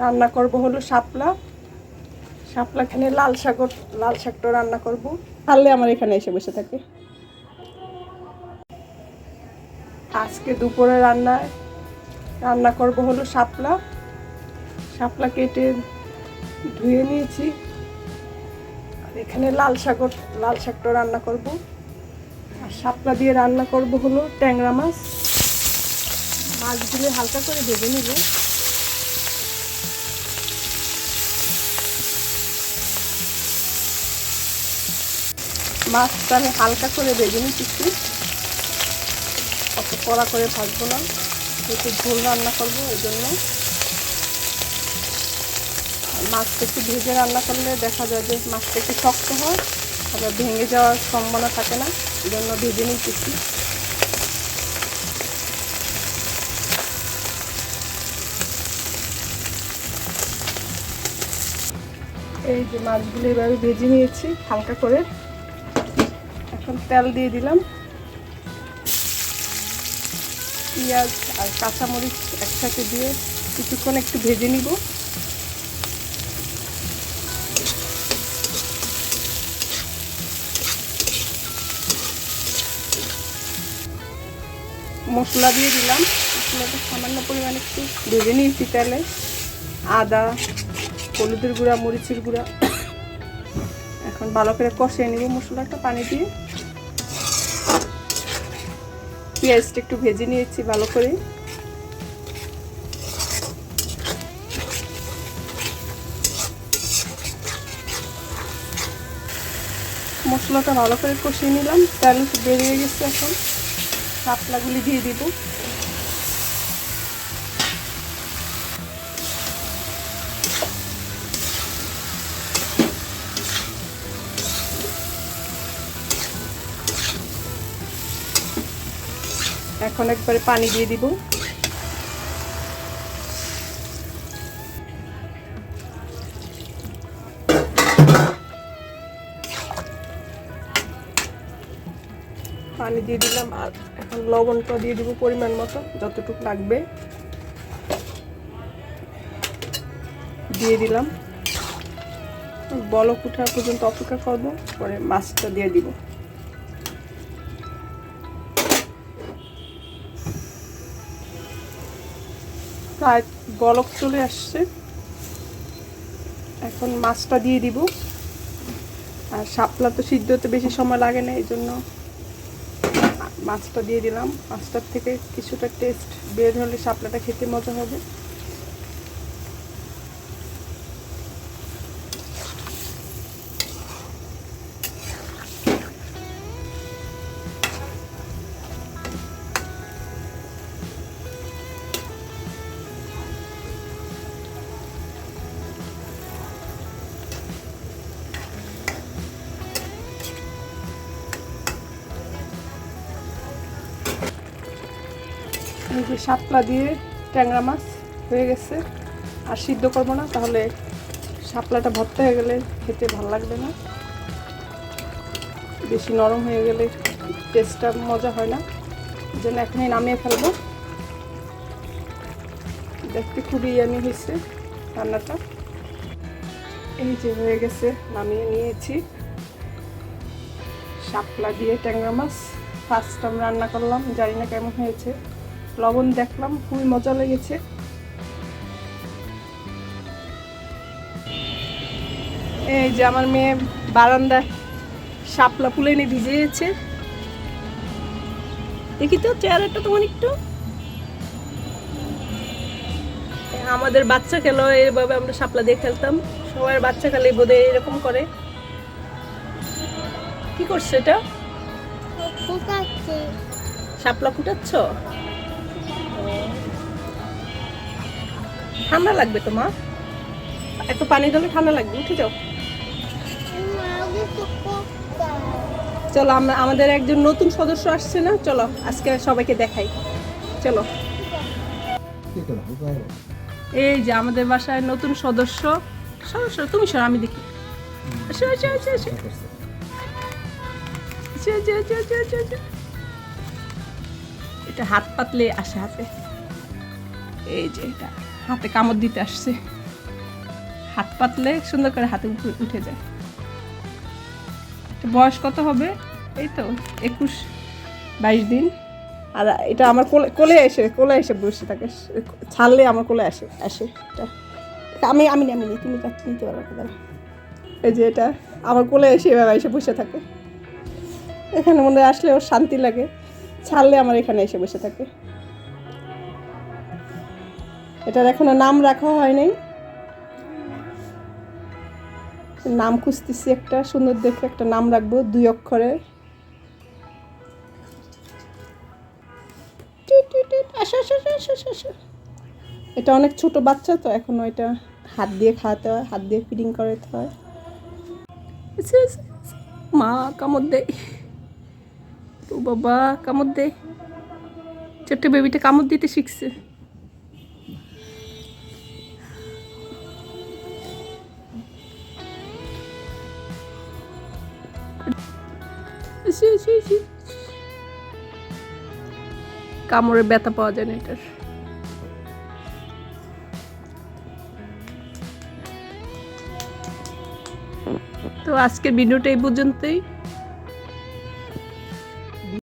রান্না করব হলো শাপলা। শাপলা এখানে লাল শাক লাল শাকটা রান্না করব। পারলে আমার এখানে এসে বসে থাকে। আজকে দুপুরে রান্নায় রান্না করব হলো শাপলা। শাপলা কেটে ধুয়ে নিয়েছি। আর এখানে লাল শাক লাল শাকটা রান্না করব। আর শাপলা দিয়ে রান্না করব হলো ট্যাংরা মাছ। মাছগুলো হালকা করে ভেজে নিব। মাছটা আমি হালকা করে ভেজে নিচ্ছি। অত কড়া করে ভাজবো না। একটু ঝোল রান্না করব এই জন্য। মাছটা একটু ভেজে রান্না করলে দেখা যায় যে মাছটা একটু শক্ত হয়, আবার ভেঙে যাওয়ার সম্ভাবনা থাকে না, এই জন্য ভেজে নিতেছি এই যে মাছগুলো এভাবে ভেজে নিয়েছি, হালকা করে। এখন তেল দিয়ে দিলাম। পেঁয়াজ আর কাঁচামরিচ একসাথে দিয়ে কিছুক্ষণ একটু ভেজে নিব। মশলা দিয়ে দিলাম। মশলাটা সামান্য পরিমাণে একটু ভেজে নিয়েছি তেলে। আদা, হলুদের গুঁড়া, মরিচের গুঁড়া। এখন ভালো করে কষিয়ে নিব মশলাটা পানি দিয়ে। পেঁয়াজটা একটু ভেজে নিয়েছি ভালো করে। মশলাটা ভালো করে কষিয়ে নিলাম। তেল বেরিয়ে গেছে এখন। শাপলাগুলি দিয়ে দিব। এখন একবারে পানি দিয়ে দিব। পানি দিয়ে দিলাম আর এখন লবণটা দিয়ে দিব পরিমাণ মতো, যতটুকু লাগবে। দিয়ে দিলাম। বলক উঠা পর্যন্ত অপেক্ষা করব, পরে মাছটা দিয়ে দিব। প্রায় বলক চলে আসছে। এখন মাছটা দিয়ে দিব। আর শাপলা তো সিদ্ধ হতে বেশি সময় লাগে না, এই জন্য মাছটা দিয়ে দিলাম। মাছটার থেকে কিছুটা টেস্ট বের হলে শাপলাটা খেতে মজা হবে। যে শাপলা দিয়ে ট্যাংরা মাছ হয়ে গেছে। আর সিদ্ধ করব না, তাহলে শাপলাটা ভর্তা হয়ে গেলে খেতে ভালো লাগবে না। বেশি নরম হয়ে গেলে টেস্টটা মজা হয় না। যেন এখনই নামিয়ে ফেলব। দেখতে খুবই ইয়ামি হয়েছে রান্নাটা। এই যে হয়ে গেছে, নামিয়ে নিয়েছি। শাপলা দিয়ে ট্যাংরা মাছ। ফার্স্ট টাইম রান্না করলাম, জানি না কেমন হয়েছে। লবণ দেখলাম খুবই মজা লেগেছে। এই যে আমার মেয়ে বারান্দায় শাপলা ফুলে এনে ভিজিয়েছে। দেখি তো চেয়ারটা তোমার একটু আমাদের বাচ্চা খেলো এইভাবে আমরা শাপলা দিয়ে খেলতাম। সবার বাচ্চা খেলে বোধহয় এরকম করে। কি করছে এটা? শাপলা ফুটাচ্ছ? ঠান্ডা লাগবে তোমার এত পানি দিলে ঠান্ডা লাগবে, উঠে যাও। চলো, আমরা আমাদের একজন নতুন সদস্য আসছে না? চলো, আজকে সবাইকে দেখাই। চলো। এই যে আমাদের বাসায় নতুন সদস্য। সদস্য তুমি সর, আমি দেখি। এটা হাত পাতলে আসে হাতে। এই যে এটা। হাতে কামড় দিতে আসছে। হাত পাতলে সুন্দর করে হাতে উঠে- যায়। বয়স কত হবে? এই তো, একুশ, বাইশ দিন। আর এটা আমার কোলে কোলে এসে কোলে এসে বসে থাকে। ছাড়লে আমার কোলে আসে আসে এটা। আমি আমি আমি নিই তুমি নিতে পারো না দাঁড়াও। এই যে এটা, আমার কোলে এসে এভাবে এসে বসে থাকে। এখানে মনে আসলে ওর শান্তি লাগে। ছাড়লে আমার এখানে এসে বসে থাকে। এটার এখনও নাম রাখা হয় নাই। নাম খুঁজতেছি একটা, সুন্দর দেখে একটা নাম রাখব, দুই আসো এটা অনেক ছোট বাচ্চা তো, এখনও এটা হাত দিয়ে খাওয়াতে হয়, হাত দিয়ে ফিডিং করাতে হয়। মা, কামড় দেয় ও বাবা, কামড় দেয় ছোট্ট বেবিটা কামড় দিতে শিখছে। কামড়ে ব্যথা পাওয়া যায় না এটার। তো আজকের ভিডিওটা এই পর্যন্তই।